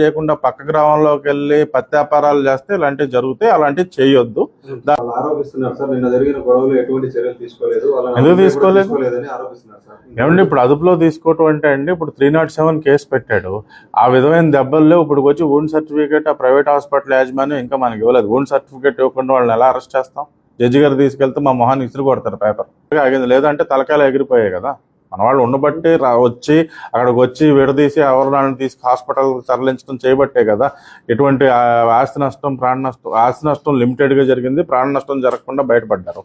చేయకుండా పక్క గ్రామంలోకి వెళ్ళి పత్యాపారాలు చేస్తే ఇలాంటివి జరుగుతాయి అలాంటివి చేయొద్దు. ఎందుకు తీసుకోలేదు? ఏమండి ఇప్పుడు అదుపులో తీసుకోవటం అంటే అండి ఇప్పుడు త్రీ నాట్ సెవెన్ కేసు పెట్టాడు. ఆ విధమైన దెబ్బలు లేవు ఇప్పుడు వచ్చి ఓన్ సర్టిఫికేట్ ఆ ప్రైవేట్ హాస్పిటల్ యాజమాన్యం ఇంకా మనకి ఇవ్వలేదు. ఓన్ సర్టిఫికేట్ ఇవ్వకుండా వాళ్ళని ఎలా అరెస్ట్ చేస్తాం? జడ్జి గారు తీసుకెళ్తే మా మొహాన్ని ఇసురు కొడతారు పేపర్. ఆగింది. లేదంటే తలకాయలు ఎగిరిపోయాయి కదా. మన వాళ్ళు ఉండబట్టి రా వచ్చి అక్కడికి వచ్చి విడదీసి ఎవరిని తీసుకు హాస్పిటల్ తరలించడం చేయబట్టే కదా. ఎటువంటి ఆస్తి నష్టం ప్రాణ నష్టం ఆస్తి నష్టం లిమిటెడ్గా జరిగింది ప్రాణ నష్టం జరగకుండా బయటపడ్డారు.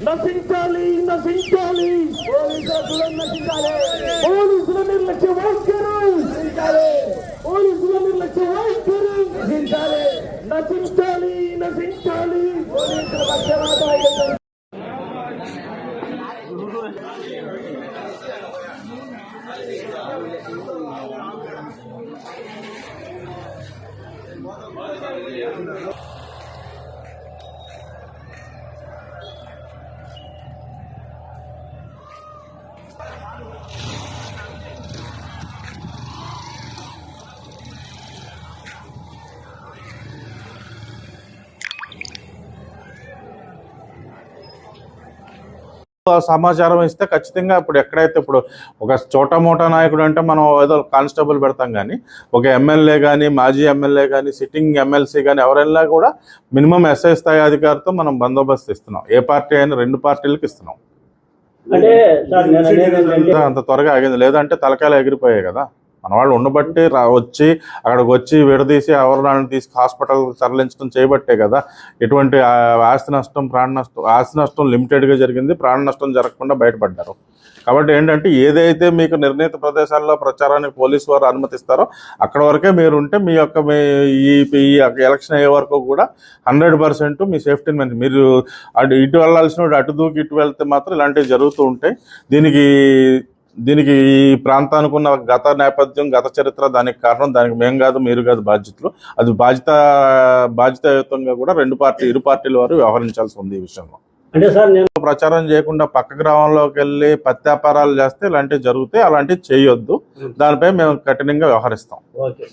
Nothing, darling, nothing, darling. Oh, is that nothing, the Oh, is that Right. సమాచారం ఇస్తే ఖచ్చితంగా ఇప్పుడు ఎక్కడైతే ఇప్పుడు ఒక చోట మోటా నాయకుడు అంటే మనం ఏదో కానిస్టేబుల్ పెడతాం కానీ ఒక ఎమ్మెల్యే కానీ మాజీ ఎమ్మెల్యే కానీ సిట్టింగ్ ఎమ్మెల్సీ కానీ ఎవరైనా కూడా మినిమం ఎస్ఐ స్థాయి అధికారితో మనం బందోబస్తు ఇస్తున్నాం. ఏ పార్టీ అయినా రెండు పార్టీలకు ఇస్తున్నాం. అంటే సార్ నేను అనేది ఏంటంటే అంత త్వరగా ఆగింది. లేదంటే తలకాయలు ఎగిరిపోయాయి కదా. మన వాళ్ళు ఉండబట్టి రా వచ్చి అక్కడికి వచ్చి విడదీసి ఎవరిని తీసుకు హాస్పిటల్ తరలించడం చేయబట్టే కదా. ఎటువంటి ఆస్తి నష్టం ప్రాణ నష్టం ఆస్తి నష్టం లిమిటెడ్గా జరిగింది ప్రాణ నష్టం జరగకుండా బయటపడ్డారు. కాబట్టి ఏంటంటే ఏదైతే మీకు నిర్ణీత ప్రదేశాల్లో ప్రచారానికి పోలీసు వారు అనుమతిస్తారో అక్కడ వరకే మీరు ఉంటే మీ యొక్క మీ ఈ ఈ ఎలక్షన్ అయ్యే వరకు కూడా హండ్రెడ్ పర్సెంట్ మీ సేఫ్టీని మంచి మీరు అటు ఇటు వెళ్ళాల్సిన వాడు అటు దూకి ఇటు వెళ్తే మాత్రం ఇలాంటివి జరుగుతూ ఉంటాయి. దీనికి దీనికి ఈ ప్రాంతానికి ఉన్న గత నేపథ్యం గత చరిత్ర దానికి కారణం దానికి మేం కాదు మీరు కాదు బాధ్యతలు. అది బాధ్యత బాధ్యతాయుతంగా కూడా రెండు పార్టీ ఇరు పార్టీల వారు వ్యవహరించాల్సి ఉంది ఈ విషయంలో. అంటే సార్ నేను ప్రచారం చేయకుండా పక్క గ్రామంలోకి వెళ్ళి పత్యాపారాలు చేస్తే ఇలాంటివి జరుగుతాయి అలాంటివి చేయొద్దు. దానిపై మేము కఠినంగా వ్యవహరిస్తాం. ఓకే.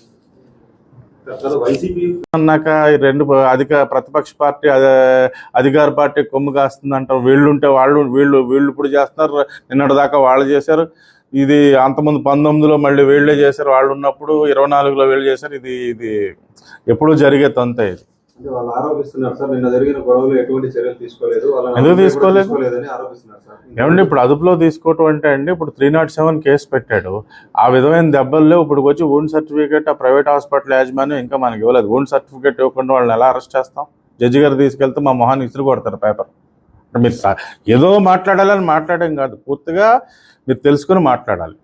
అన్నాక రెండు అధిక ప్రతిపక్ష పార్టీ అదే- అధికార పార్టీ కొమ్ము కాస్తుందంటారు. అంటారు వీళ్ళుంటే వాళ్ళు వీళ్ళు వీళ్ళు ఇప్పుడు చేస్తున్నారు. నిన్నటి దాకా వాళ్ళు చేశారు. ఇది అంతకుముందు పంతొమ్మిదిలో మళ్ళీ వీళ్ళే చేశారు. వాళ్ళు ఉన్నప్పుడు ఇరవై నాలుగులో వీళ్ళు చేశారు. ఇది ఇది ఎప్పుడూ జరిగే తొంత ఇది. అంటే వాళ్ళు ఆరోపిస్తున్నారు సార్ నిన్న జరిగిన గొడవలు ఎటువంటి చర్యలు తీసుకోలేదు ఎందుకు తీసుకోలేదు? తీసుకోలేదని ఆరోపిస్తున్నారు సార్. ఏమండి ఇప్పుడు అదుపులో తీసుకోవటం అంటే అండి ఇప్పుడు త్రీ నాట్ సెవెన్ కేసు పెట్టాడు. ఆ విధమైన దెబ్బలు లేవు. ఇప్పుడు వచ్చి ఓన్ సర్టిఫికేట్ ఆ ప్రైవేట్ హాస్పిటల్ యాజమాన్యం ఇంకా మనకి ఇవ్వలేదు. ఓన్ సర్టిఫికేట్ ఇవ్వకుండా వాళ్ళని ఎలా అరెస్ట్ చేస్తాం? జడ్జి గారు తీసుకెళ్తే మా మొహాన్ని ఇసురు కొడతారు పేపర్ మీరు ఏదో మాట్లాడాలని మాట్లాడడం కాదు. పూర్తిగా మీరు తెలుసుకుని మాట్లాడాలి.